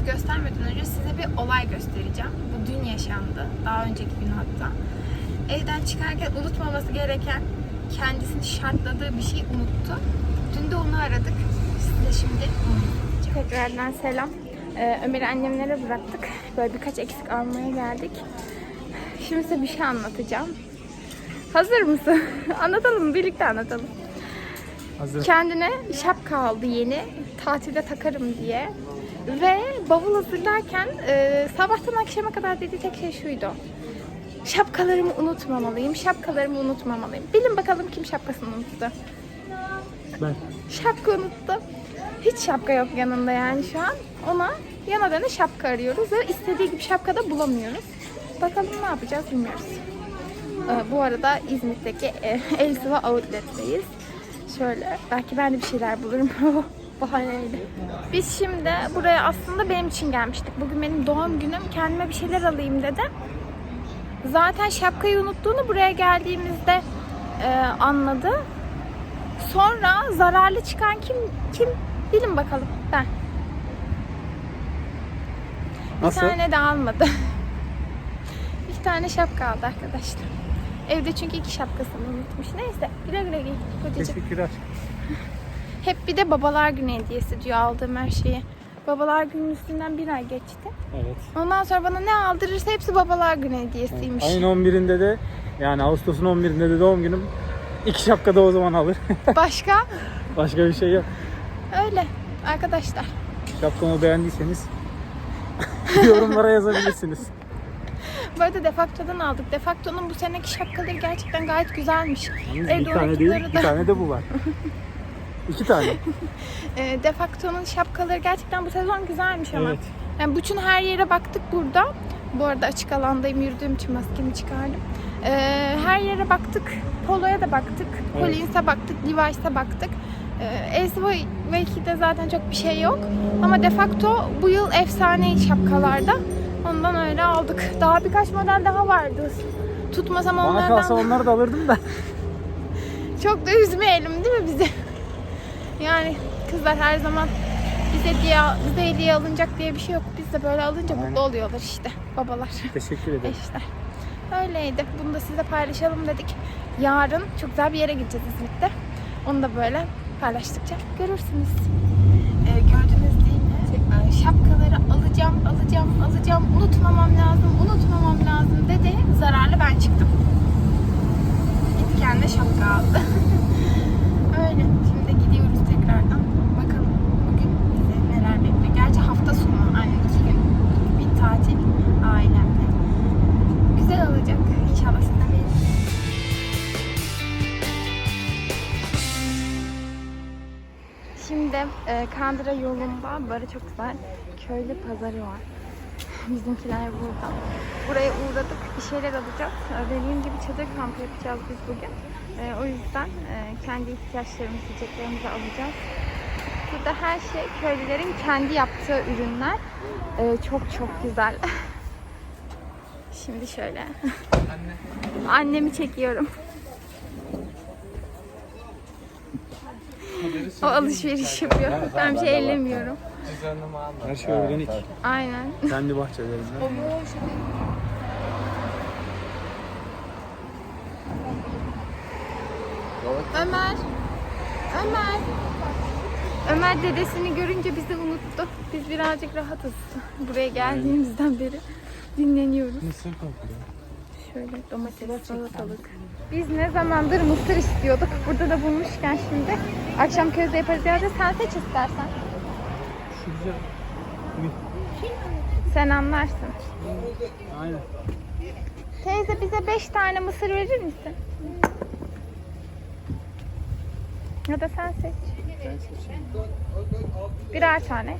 gezdiklerimizi göstermeden önce size bir olay göstereceğim. Bu dün yaşandı. Daha önceki gün hatta. Evden çıkarken unutmaması gereken kendisini şartladığı bir şey unuttu. Dün de onu aradık. Size şimdi onu Tekrardan selam. Ee, Ömer'i annemlere bıraktık. Böyle birkaç eksik almaya geldik. Şimdi size bir şey anlatacağım. Hazır mısın? anlatalım? Birlikte anlatalım. Hazır. Kendine şapka aldı yeni. Tatilde takarım diye. Ve bavul hazırlarken e, sabahtan akşama kadar dediği tek şey şuydu. Şapkalarımı unutmamalıyım, şapkalarımı unutmamalıyım. Bilin bakalım kim şapkasını unuttu. Ben. Şapka unuttu. Hiç şapka yok yanında yani şu an. Ona yana döne şapka arıyoruz ve istediği gibi şapka da bulamıyoruz. Bakalım ne yapacağız bilmiyoruz. Ee, bu arada İzmit'teki e, El Sıva Outlet'teyiz. Şöyle belki ben de bir şeyler bulurum. Bahaneyle. Biz şimdi buraya aslında benim için gelmiştik. Bugün benim doğum günüm. Kendime bir şeyler alayım dedim. Zaten şapkayı unuttuğunu buraya geldiğimizde e, anladı. Sonra zararlı çıkan kim? Kim? Bilin bakalım. Ben. Nasıl? Bir tane de almadı. İki tane şapka aldı arkadaşlar. Evde çünkü iki şapkasını unutmuş. Neyse güle güle giy kocacığım. Teşekkürler. Hep bir de babalar günü hediyesi diyor aldığım her şeyi. Babalar günün üstünden bir ay geçti. Evet. Ondan sonra bana ne aldırırsa hepsi babalar günü hediyesiymiş. Ayın 11'inde de yani Ağustos'un 11'inde de doğum günüm. İki şapka da o zaman alır. Başka? Başka bir şey yok. Öyle arkadaşlar. Şapkamı beğendiyseniz yorumlara yazabilirsiniz. Bu arada Defakto'dan aldık. Defakto'nun bu seneki şapkaları gerçekten gayet güzelmiş. Yalnız Evde bir tane değil, unuttukları bir da- tane de bu var. İki tane. E, Defakto'nun şapkaları gerçekten bu sezon güzelmiş ama. Evet. Yani bütün her yere baktık burada. Bu arada açık alandayım yürüdüğüm için maskemi çıkardım. E, her yere baktık. Polo'ya da baktık. Evet. Collins'e baktık. Levi's'e baktık. E, SV'de zaten çok bir şey yok. Ama Defakto bu yıl efsane şapkalarda. Ondan öyle aldık. Daha birkaç model daha vardı. Tutmasam Bana onlardan... kalsa onları da alırdım da. Çok da üzmeyelim değil mi bizi? Yani kızlar her zaman bize hediye, bize hediye alınacak diye bir şey yok. Biz de böyle alınca Aynen. mutlu oluyorlar işte babalar, Teşekkür ederim. eşler. Öyleydi. Bunu da size paylaşalım dedik. Yarın çok güzel bir yere gideceğiz İzmit'te. Onu da böyle paylaştıkça görürsünüz. Ee, gördünüz değil mi? Şapkaları alacağım, alacağım, alacağım. Unutmamam lazım, unutmamam lazım dedi. Zararlı ben çıktım. Gitti kendine şapka aldı. Öyle. Şimdi Kandıra yolunda böyle çok güzel köylü pazarı var. Bizimkiler burada. Buraya uğradık. Bir şeyler alacağız. E, Dediğim gibi çadır kampı yapacağız biz bugün. E, o yüzden e, kendi ihtiyaçlarımızı, yiyeceklerimizi alacağız. Burada her şey köylülerin kendi yaptığı ürünler. E, çok çok güzel. Şimdi şöyle. Annemi çekiyorum. O alışveriş yapıyor. Ben bir şey ellemiyorum. Her şey organik. Aynen. Kendi bahçelerimden. Ömer. Ömer. Ömer dedesini görünce bizi unuttu. Biz birazcık rahatız. Buraya geldiğimizden beri dinleniyoruz. Mısır kokuyor. Şöyle domates, salatalık. Biz ne zamandır mısır istiyorduk. Burada da bulmuşken şimdi akşam közde yaparız. Ya da sen seç istersen. Şu güzel. Sen anlarsın. Aynen. Teyze bize 5 tane mısır verir misin? Ya da sen seç. Birer tane.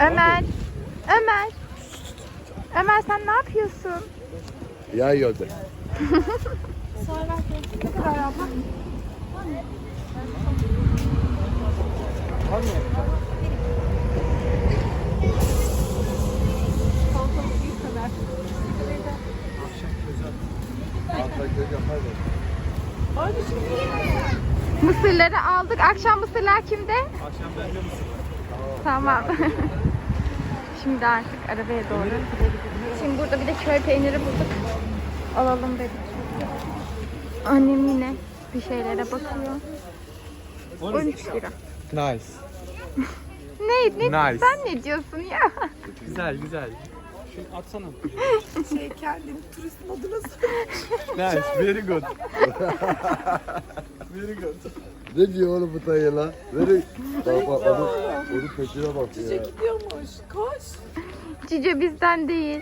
Ömer. Ömer. Ömer sen ne yapıyorsun? Ya yolda. Ne kadar abla? Mısırları aldık. Akşam mısırlar kimde? Akşam bende misin? Tamam. Şimdi artık arabaya doğru. Şimdi burada bir de köy peyniri bulduk. Alalım dedik. Annem yine bir şeylere bakıyor. 13 lira. Nice. Ne, ne Nice. sen ne diyorsun ya? Güzel güzel. Şunu atsana. Şey kendini turist moduna Nice. Very good. Very good. Ne diyor oğlum bu dayı lan? Verin. Bak bak onun, onun peşine bak Cice ya. gidiyormuş. Koş. Cice bizden değil.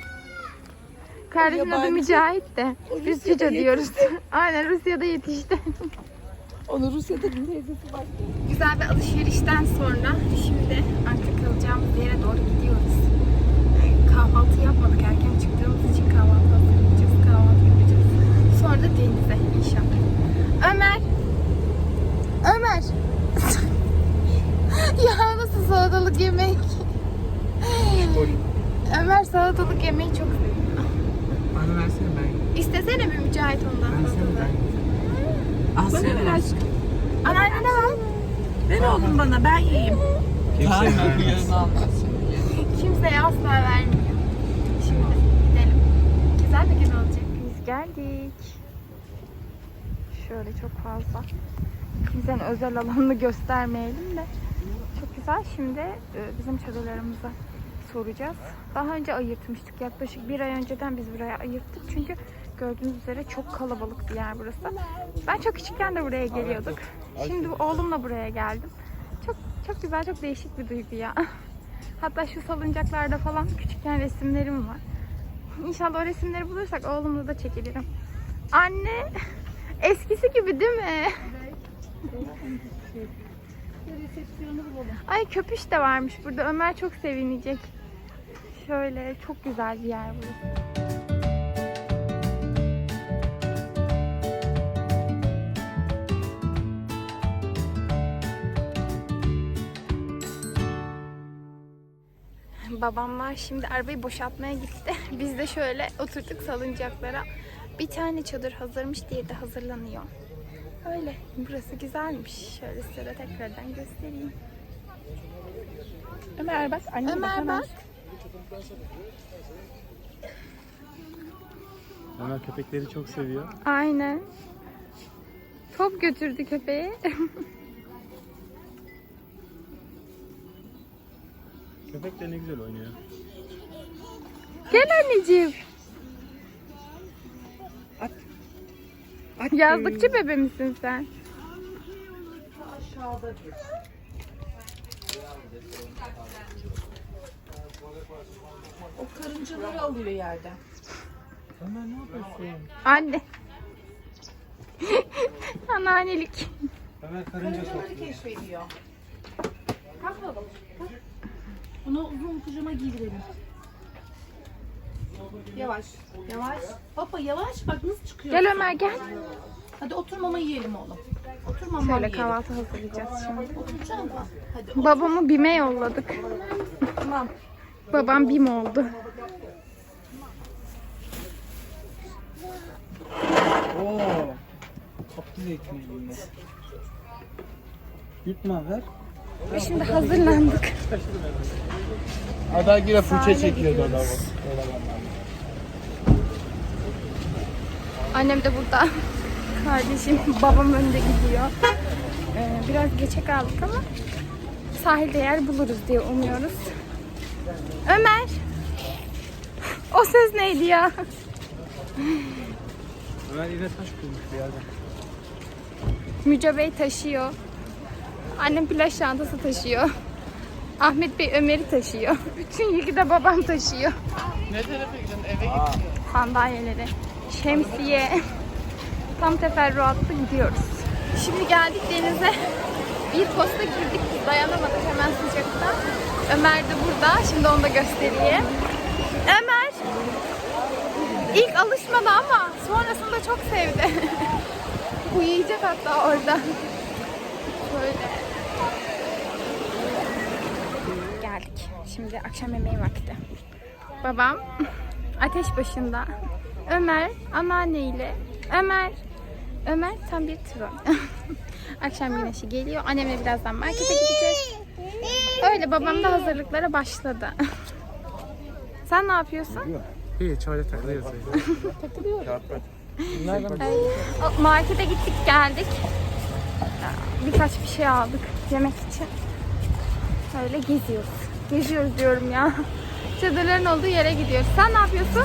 Kardeşim adı yabancı. Mücahit de. O Biz Rusya'da Cice diyoruz. Aynen Rusya'da yetişti. Onu Rusya'daki teyzesi bak. Güzel bir alışverişten sonra şimdi artık kalacağımız yere doğru gidiyoruz. Kahvaltı yapmadık. Erken çıktığımız için kahvaltı hazırlayacağız. Kahvaltı yapacağız. Sonra da denize inşallah. Ömer! Ömer! ya nasıl salatalık yemek? Ömer salatalık yemeyi çok seviyor. Bana versene ben. İstesene bir mücahit ondan Versene salatalık. ben. Az Bana ver aşkım. Anneannene ver. Ver oğlum bana ben yiyeyim. Yarın almazsın. Kimseye asla vermiyor. Şimdi gidelim. Güzel bir gün olacak. Biz geldik. Şöyle çok fazla. Kimsenin özel alanını göstermeyelim de. Çok güzel. Şimdi e, bizim çadırlarımıza soracağız. Daha önce ayırtmıştık. Yaklaşık bir ay önceden biz buraya ayırttık. Çünkü gördüğünüz üzere çok kalabalık bir yer burası. Ben çok küçükken de buraya geliyorduk. Şimdi oğlumla buraya geldim. Çok çok güzel, çok değişik bir duygu ya. Hatta şu salıncaklarda falan küçükken resimlerim var. İnşallah o resimleri bulursak oğlumla da çekilirim. Anne, eskisi gibi değil mi? Ay köpüş de varmış burada. Ömer çok sevinecek. Şöyle çok güzel bir yer burası. Babamlar şimdi arabayı boşaltmaya gitti. Biz de şöyle oturduk salıncaklara. Bir tane çadır hazırmış, diğeri de hazırlanıyor. Öyle. Burası güzelmiş. Şöyle size de tekrardan göstereyim. Ömer bak. Anne Ömer bak. Ömer köpekleri çok seviyor. Aynen. Top götürdü köpeği. Köpek de ne güzel oynuyor. Gel anneciğim. At. Yazlıkçı bebe misin sen? O karıncaları alıyor yerden. Ömer ne yapıyorsun? Anne. Anneannelik. Ömer karınca Karıncaları keşfediyor. Kalk oğlum. Kalk. Bunu uzun pijama giydirelim. Yavaş. Yavaş. Hoppa yavaş. Bak nasıl çıkıyor. Gel Ömer gel. Hadi otur mama yiyelim oğlum. Otur mama Şöyle yiyelim. kahvaltı hazırlayacağız şimdi. Oturacaksın mı? Hadi Babamı BİM'e yolladık. tamam. Babam BİM oldu. Oo. Kaptı zeytini eline. Yutma ver. Ve şimdi hazırlandık. Ada yine fırça çekiyordu orada. Annem de burada. Kardeşim, babam önde gidiyor. Ee, biraz geçe kaldık ama sahilde yer buluruz diye umuyoruz. Ömer! O ses neydi ya? Ömer yine taş bulmuş bir yerden. Müce Bey taşıyor. Annem plaj çantası taşıyor. Ahmet Bey Ömer'i taşıyor. Bütün yükü de babam taşıyor. Ne tarafa gidiyorsun? Eve git. Sandalyeleri, şemsiye. Tam teferruatlı gidiyoruz. Şimdi geldik denize. Bir posta girdik. Dayanamadık hemen sıcakta. Ömer de burada. Şimdi onu da göstereyim. Ömer! İlk alışmadı ama sonrasında çok sevdi. Uyuyacak hatta orada. Böyle. Geldik. Şimdi akşam yemeği vakti. Babam ateş başında. Ömer anneanneyle. Ömer. Ömer tam bir troll. akşam güneşi geliyor. Annemle birazdan markete gideceğiz. Öyle babam da hazırlıklara başladı. Sen ne yapıyorsun? İyi çayda takılıyoruz. O Markete gittik geldik. Birkaç bir şey aldık yemek için. Öyle geziyoruz. Geziyoruz diyorum ya. Çadırların olduğu yere gidiyoruz. Sen ne yapıyorsun?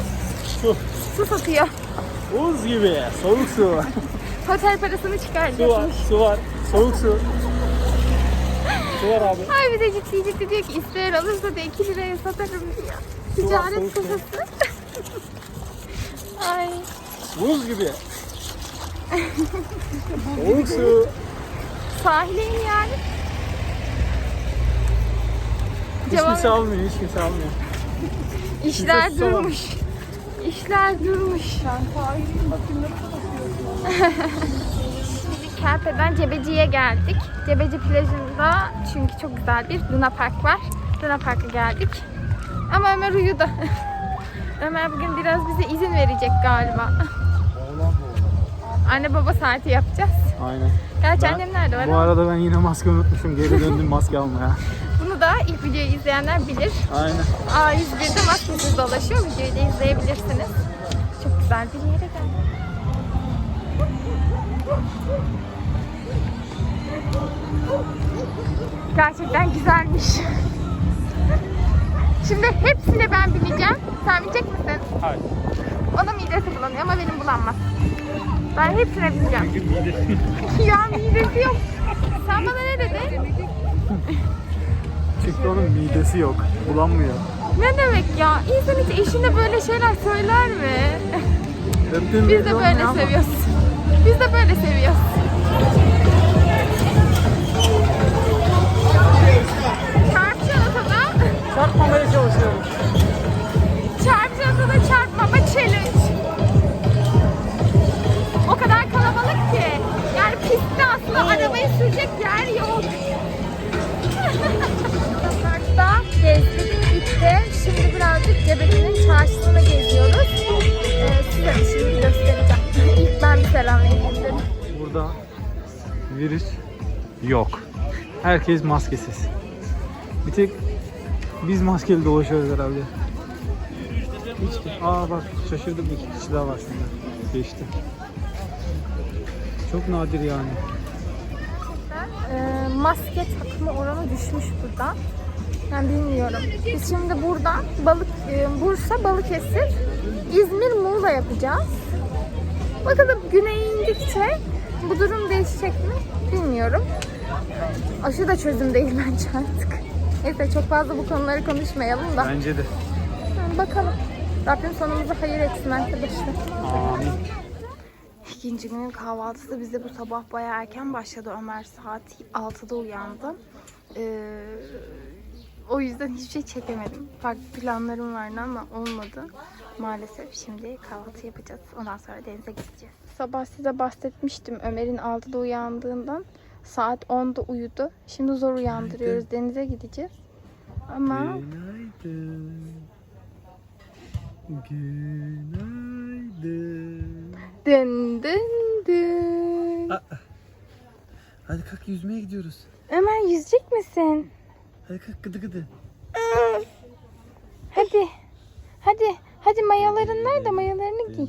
Su. Su satıyor. Buz gibi. Soğuk su. Otel parasını su var. çıkaracakmış. Su var. Soğuk su. Su var abi. Ay bir de ciddi ciddi diyor ki isteyen alırsa da 2 liraya satarım diyor. Su var, Ticaret soğuk su. kafası. Ay Buz gibi. Soğuk su. sahile in yani. Hiç kimse almıyor. Hiç kimse almıyor. İşler Kimse susamamış. durmuş. İşler durmuş. Şimdi Kerpe'den Cebeci'ye geldik. Cebeci plajında çünkü çok güzel bir Luna Park var. Luna Park'a geldik. Ama Ömer uyudu. Ömer bugün biraz bize izin verecek galiba. Anne baba saati yapacağız. Aynen. Gerçi Ben- annem nerede var? Bu arada ben yine maske unutmuşum. Geri döndüm maske almaya. Bunu da ilk videoyu izleyenler bilir. Aynen. A101'de maskesiz dolaşıyor. Videoyu da izleyebilirsiniz. Çok güzel bir yere geldik. Gerçekten güzelmiş. Şimdi hepsine ben bineceğim. Sen binecek misin? Hayır. Onun midesi bulanıyor ama benim bulanmaz. Ben hepsine bineceğim. ya midesi yok. Sen bana ne dedin? Çünkü onun midesi yok. Bulanmıyor. Ne demek ya? İnsan hiç eşine böyle şeyler söyler mi? Öptüğüm Biz de böyle seviyoruz. Biz de böyle seviyoruz. Çarpmamaya çalışıyorum. Birazcık Cebeli'nin çarşısını geziyoruz. Ee, size şimdi göstereceğim. İlk ben bir selamlayayım dedim. Burada virüs yok. Herkes maskesiz. Bir tek biz maskeli dolaşıyoruz herhalde. Hiç, aa bak şaşırdım iki kişi daha var şurada. Geçti. Çok nadir yani. Ee, maske takma oranı düşmüş burada. Ben bilmiyorum. Biz şimdi buradan balık e, Bursa, Balıkesir, İzmir, Muğla yapacağız. Bakalım güneye indikçe bu durum değişecek mi bilmiyorum. Aşı da çözüm değil bence artık. Neyse çok fazla bu konuları konuşmayalım da. Bence de. Bakalım. Rabbim sonumuzu hayır etsin arkadaşlar. Amin. İkinci günün kahvaltısı bize bu sabah bayağı erken başladı. Ömer saat 6'da uyandı. Ee, o yüzden hiçbir şey çekemedim. Farklı planlarım vardı ama olmadı. Maalesef şimdi kahvaltı yapacağız. Ondan sonra denize gideceğiz. Sabah size bahsetmiştim Ömer'in 6'da uyandığından. Saat 10'da uyudu. Şimdi zor uyandırıyoruz. Denize gideceğiz. Ama Günaydın. Günaydın. dın dın dın. Hadi kalk yüzmeye gidiyoruz. Ömer yüzecek misin? Hadi kalk gıdı gıdı. Ee, hadi. Hadi. Hadi mayaların nerede? Mayalarını giy.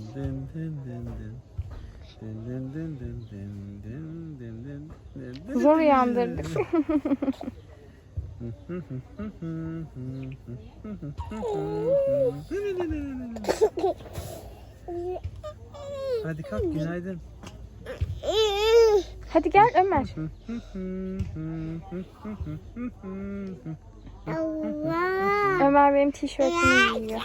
Zor uyandırdık. Hadi kalk günaydın. Hadi gel Ömer. Ömer benim tişörtümü giyiyor.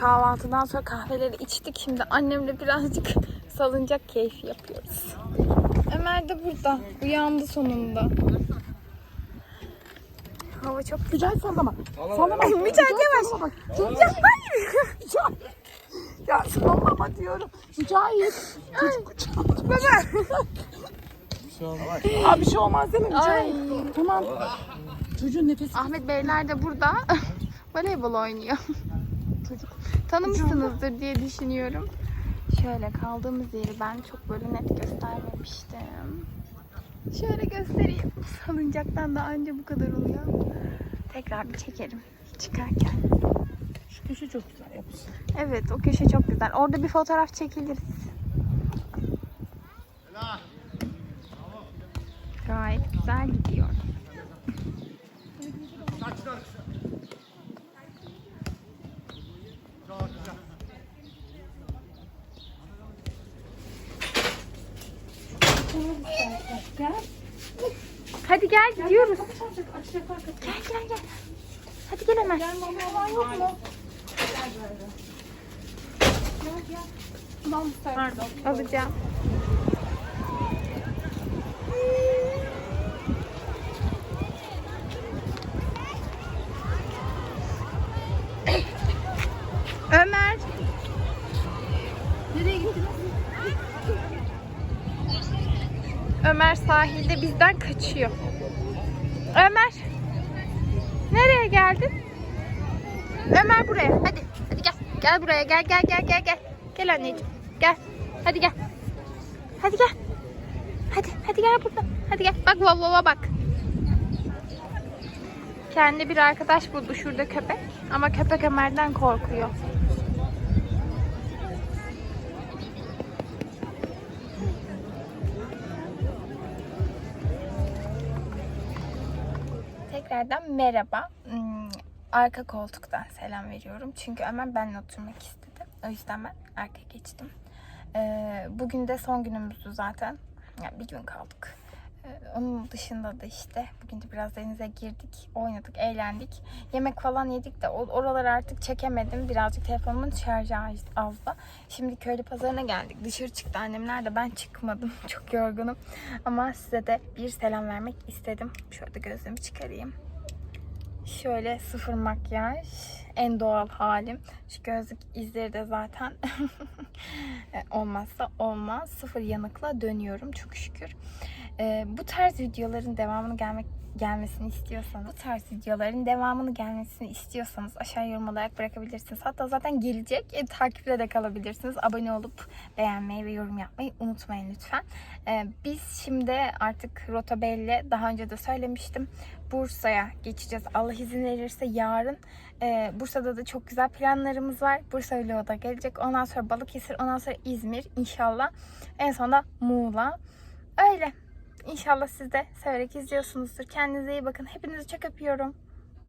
Kahvaltıdan sonra kahveleri içtik. Şimdi annemle birazcık salıncak keyfi yapıyoruz. Ömer de burada. Uyandı sonunda. hava çok güzel. Sallama. Sallama. Ay, Mücahit yavaş. Sallama bak. Mücahit hayır. Mücahit. Ya sallama diyorum. Mücahit. Çocuk uçağı. Baba. Abi bir şey olmaz değil mi Mücahit? Tamam. Çocuğun nefesi Ahmet Beyler de burada voleybol oynuyor. çocuk. Tanımışsınızdır diye düşünüyorum. Şöyle kaldığımız yeri ben çok böyle net göstermemiştim. Şöyle göstereyim. Salıncaktan da anca bu kadar oluyor. Tekrar bir çekerim çıkarken. Şu köşe çok güzel yapmışsın. Evet o köşe çok güzel. Orada bir fotoğraf çekiliriz. Gayet güzel gidiyor. Gel. Hadi gel gidiyoruz. Gel gel gel. Hadi gel hemen. yok mu? Pardon. Alacağım. Ömer. Ömer sahilde bizden kaçıyor. Ömer. Nereye geldin? Ömer buraya. Hadi. Gel. Buraya. Gel gel gel gel gel. Gel anneciğim. Gel. Hadi gel. Hadi gel. Hadi hadi gel burada. Hadi gel. Bak Volvo'ya bak. Kendi bir arkadaş buldu şurada köpek. Ama köpek Ömer'den korkuyor. Tekrardan merhaba. Arka koltuktan selam veriyorum. Çünkü Ömer benimle oturmak istedi. O yüzden ben arkaya geçtim. Ee, bugün de son günümüzdü zaten. Yani bir gün kaldık. Ee, onun dışında da işte bugün de biraz denize girdik, oynadık, eğlendik. Yemek falan yedik de oraları artık çekemedim. Birazcık telefonumun şarjı az- azdı. Şimdi köylü pazarına geldik. Dışarı çıktı annemler de ben çıkmadım. Çok yorgunum. Ama size de bir selam vermek istedim. Şöyle de gözlüğümü çıkarayım. Şöyle sıfır makyaj. En doğal halim. Şu gözlük izleri de zaten e, olmazsa olmaz. Sıfır yanıkla dönüyorum çok şükür. Ee, bu tarz videoların devamını gelmek gelmesini istiyorsanız, bu tarz videoların devamını gelmesini istiyorsanız aşağı yorum olarak bırakabilirsiniz. Hatta zaten gelecek. E, takipte de kalabilirsiniz. Abone olup beğenmeyi ve yorum yapmayı unutmayın lütfen. Ee, biz şimdi artık rota belli. Daha önce de söylemiştim. Bursa'ya geçeceğiz. Allah izin verirse yarın. Ee, Bursa'da da çok güzel planlarımız var. Bursa vlogu da gelecek. Ondan sonra Balıkesir, ondan sonra İzmir inşallah. En sonunda Muğla. Öyle. İnşallah siz de severek izliyorsunuzdur. Kendinize iyi bakın. Hepinizi çok öpüyorum.